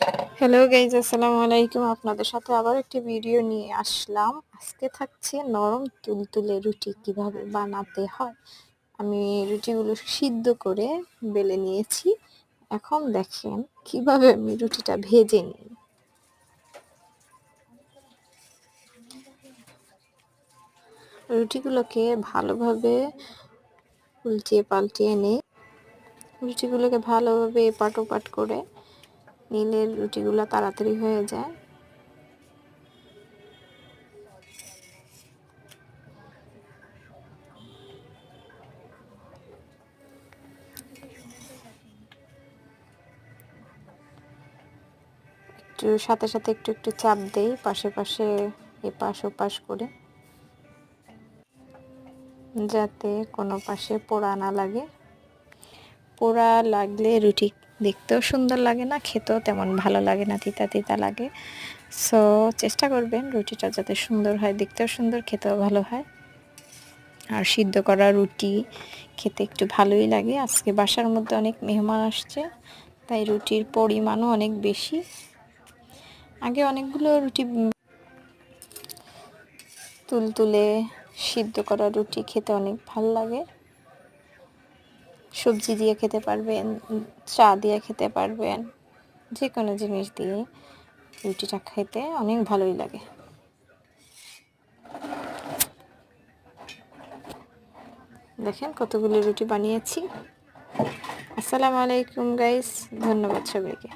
Hello guys আসসালামু আলাইকুম। আপনাদের সাথে আবার একটি ভিডিও নিয়ে আসলাম। আজকে থাকছে নরম তুলতুলে রুটি কীভাবে বানাতে হয়? আমি রুটিগুলো সিদ্ধ করে বেলে নিয়েছি। এখন দেখেন কীভাবে আমি রুটিটা ভেজে নিই। রুটিগুলোকে ভালোভাবে উল্টিয়ে পাল্টিয়ে নিই রুটিগুলোকে ভালোভাবে এপাট ওপাট করে নিলে রুটিগুলো তাড়াতাড়ি হয়ে যায়। একটু সাথে সাথে একটু একটু চাপ দেই, পাশে পাশে এপাশ ওপাশ করে। যাতে কোনো পাশে পোড়া না লাগে। পোড়া লাগলে রুটি দেখতেও সুন্দর লাগে না, খেতেও তেমন ভালো লাগে না, তিতা তিতা লাগে। সো চেষ্টা করবেন রুটিটা যাতে সুন্দর হয়, দেখতেও সুন্দর, খেতেও ভালো হয়। আর সিদ্ধ করা রুটি খেতে একটু ভালোই লাগে। আজকে বাসার মধ্যে অনেক মেহমান আসছে, তাই রুটির পরিমাণও অনেক বেশি। আগে অনেকগুলো রুটি তুলতুলে সিদ্ধ করা রুটি খেতে অনেক ভালো লাগে। সবজি দিয়ে খেতে পারবেন, চা দিয়ে খেতে পারবেন যে কোনো জিনিস দিয়ে রুটিটা খেতে অনেক ভালোই লাগে। দেখেন কতগুলো রুটি বানিয়েছি। আসসালামু আলাইকুম গাইস, ধন্যবাদ সবাইকে।